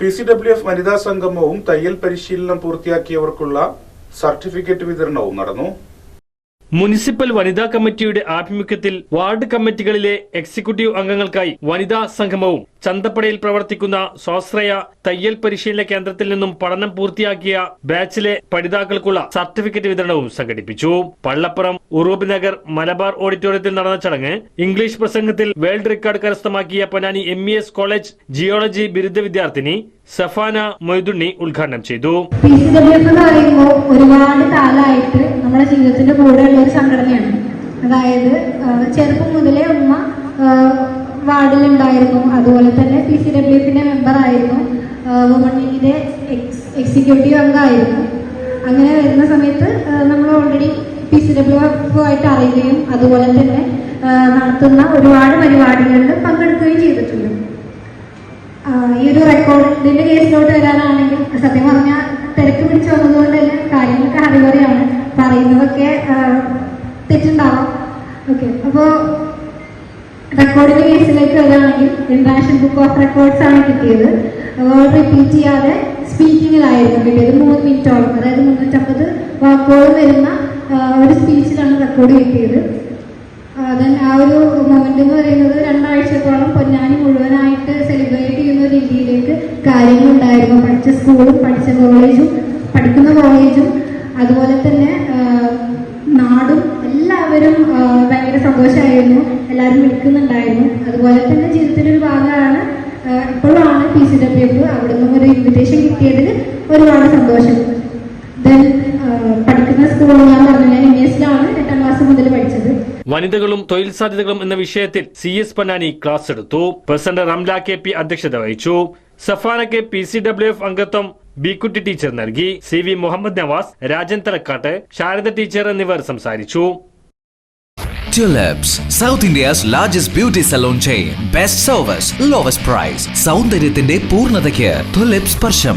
P C W F വനിതാ സംഗമവും തയ്യൽ പരിശീലനം പൂർത്തിയാക്കിയവർക്കുള്ള സർട്ടിഫിക്കറ്റ് വിതരണവും നടന്നു. മുനിസിപ്പൽ വനിതാ കമ്മിറ്റിയുടെ ആഭിമുഖ്യത്തിൽ വാർഡ് കമ്മിറ്റികളിലെ എക്സിക്യൂട്ടീവ് അംഗങ്ങൾക്കായി വനിതാ സംഗമവും ചന്തപ്പടയിൽ പ്രവർത്തിക്കുന്ന സ്വാശ്രയ തയ്യൽ പരിശീലന കേന്ദ്രത്തിൽ നിന്നും പഠനം പൂർത്തിയാക്കിയ ബാച്ചിലെ പഠിതാക്കൾക്കുള്ള സർട്ടിഫിക്കറ്റ് വിതരണവും സംഘടിപ്പിച്ചു. പള്ളപ്പുറം ഉറൂബ് നഗർ മലബാർ ഓഡിറ്റോറിയത്തിൽ നടന്ന ചടങ്ങ് ഇംഗ്ലീഷ് പ്രസംഗത്തിൽ വേൾഡ് റെക്കോർഡ് കരസ്ഥമാക്കിയ Ponnani M E S college geology ബിരുദ വിദ്യാർത്ഥിനി സഫാന മൊയ്തുണ്ണി ഉദ്ഘാടനം ചെയ്തു. ഒരുപാട് കാലമായിട്ട് നമ്മുടെ ജീവിതത്തിന്റെ കൂടെയുള്ള ഒരു സംഘടനയാണ്. അതായത് ചെറുപ്പം മുതലേ ഉമ്മ വാർഡിലുണ്ടായിരുന്നു. അതുപോലെ തന്നെ പി സി ഡബ്ല്യു എഫിന്റെ മെമ്പർ ആയിരുന്നു. വുമൺ ലീഗിന്റെ എക്സിക്യൂട്ടീവ് അംഗമായിരുന്നു അങ്ങനെ വരുന്ന സമയത്ത് നമ്മൾ already P C W F ആയിട്ട് അറിയുകയും അതുപോലെ തന്നെ നടത്തുന്ന ഒരുപാട് പരിപാടികളിൽ പങ്കെടുക്കുകയും ചെയ്തിട്ടുണ്ട്. ഈ ഒരു റെക്കോർഡിന്റെ കേസിലോട്ട് വരാനാണെങ്കിൽ സത്യം പറഞ്ഞാൽ തിരക്ക് പിടിച്ച് പറയുന്നതൊക്കെ തെറ്റുണ്ടാവാം. ഓക്കെ അപ്പോൾ റെക്കോർഡിന്റെ കേസിലേക്ക് വരികയാണെങ്കിൽ ഇന്റർനാഷണൽ ബുക്ക് ഓഫ് റെക്കോർഡ്സ് ആണ് കിട്ടിയത്. റിപ്പീറ്റ് ചെയ്യാതെ സ്പീക്കിങ്ങിലായിരുന്നു കിട്ടിയത് മൂന്ന് മിനിറ്റോളം. അതായത് മുന്നൂറ്റമ്പത് വാക്കുകൾ വരുന്ന ഒരു സ്പീച്ചിലാണ് റെക്കോർഡ് കിട്ടിയത്. ദെൻ ആ ഒരു മൊമെന്റ് എന്ന് പറയുന്നത് രണ്ടാഴ്ചത്തോളം പൊന്നാനി മുഴുവനായിട്ട് സെലിബ്രേറ്റ് ചെയ്യുന്ന രീതിയിലേക്ക് കാര്യങ്ങളുണ്ടായിരുന്നു. പഠിച്ച സ്കൂളും പഠിച്ച കോളേജും പഠിക്കുന്ന കോളേജും അതുപോലെ തന്നെ നാടും എല്ലാവരും ഭയങ്കര സന്തോഷമായിരുന്നു എല്ലാവരും വിളിക്കുന്നുണ്ടായിരുന്നു. അതുപോലെ തന്നെ ജീവിതത്തിന്റെ ഒരു ഭാഗമാണ് ഇപ്പോഴാണ് പി സി ഡബ്ല്യു എഫ് അവിടെ നിന്നും ഒരു ഇൻവിറ്റേഷൻ കിട്ടിയതിൽ ഒരുപാട് സന്തോഷം. ദെൻ പഠിക്കുന്ന സ്കൂൾ ഞാൻ പറഞ്ഞു ഞാൻ എം എസിലാണ് എട്ടാം ക്ലാസ് മുതൽ പഠിച്ചത്. വനിതകളും തൊഴിൽ സാധ്യതകളും എന്ന വിഷയത്തിൽ സി എസ് പൊന്നാനി ക്ലാസ് എടുത്തു. പ്രസിഡന്റ് റംല കെ പി അധ്യക്ഷത വഹിച്ചു. സഫാനക്ക് പി സി ഡബ്ല്യു എഫ് അംഗത്വം ബിക്കുട്ടി ടീച്ചർ നൽകി C V Muhammad Nawaz Rajan Thalakkattu Sharada teacher എന്നിവർ സംസാരിച്ചു Tulips, South India's largest beauty salon chain. Best service, lowest price. സൗന്ദര്യത്തിന്റെ പൂർണതയ്ക്ക് തുലിപ് സ്പർശം